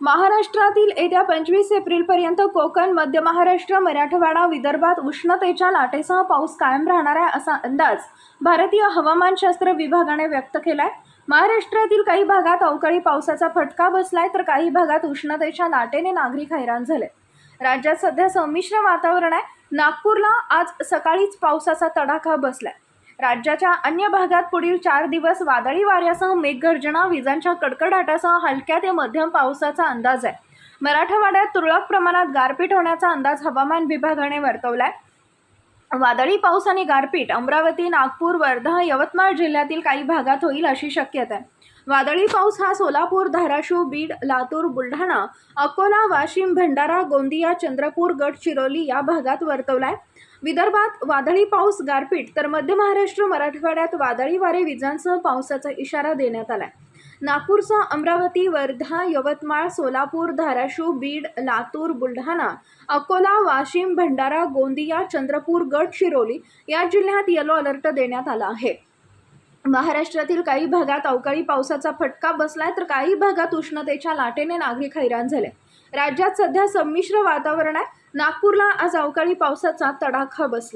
महाराष्ट्रातील येत्या पंचवीस एप्रिलपर्यंत कोकण मध्य महाराष्ट्र मराठवाडा विदर्भात उष्णतेच्या लाटेसह पाऊस कायम राहणार आहे असा अंदाज भारतीय हवामानशास्त्र विभागाने व्यक्त केला आहे महाराष्ट्रातील काही भागात अवकाळी पावसाचा फटका बसलाय तर काही भागात उष्णतेच्या लाटेने नागरिक हैराण झाले. राज्यात सध्या संमिश्र वातावरण आहे. नागपूरला आज सकाळीच पावसाचा तडाखा बसलाय. राज्याच्या अन्य भागात पुढील चार दिवस वादळी वाऱ्यासह मेघगर्जना विजांच्या कडकडाटासह हलक्या ते मध्यम पावसाचा अंदाज आहे. मराठवाड्यात तुरळक प्रमाणात गारपीट होण्याचा अंदाज हवामान विभागाने वर्तवला आहे वादळी पाऊस आणि गारपीट अमरावती नागपूर वर्धा यवतमाळ जिल्ह्यातील काही भागात होईल अशी शक्यता आहे. वादळी पाऊस हा सोलापूर धाराशिव बीड लातूर बुलढाणा अकोला वाशिम भंडारा गोंदिया चंद्रपूर गडचिरोली या भागात वर्तवला आहे. विदर्भात वादळी पाऊस गारपीट तर मध्य महाराष्ट्र मराठवाड्यात वादळी वारे विजांसह पावसाचा इशारा देण्यात आला आहे नागपूरसह अमरावती वर्धा यवतमाळ सोलापूर धाराशिव बीड लातूर बुलढाणा अकोला वाशिम भंडारा गोंदिया चंद्रपूर गडचिरोली या जिल्ह्यात येलो अलर्ट देण्यात आला आहे. महाराष्ट्रातील काही भागात अवकाळी पावसाचा फटका बसलाय तर काही भागात उष्णतेच्या लाटेने नागरिक हैराण झाले. राज्यात सध्या संमिश्र वातावरण आहे. नागपूरला आज अवकाळी पावसाचा तडाखा बसला.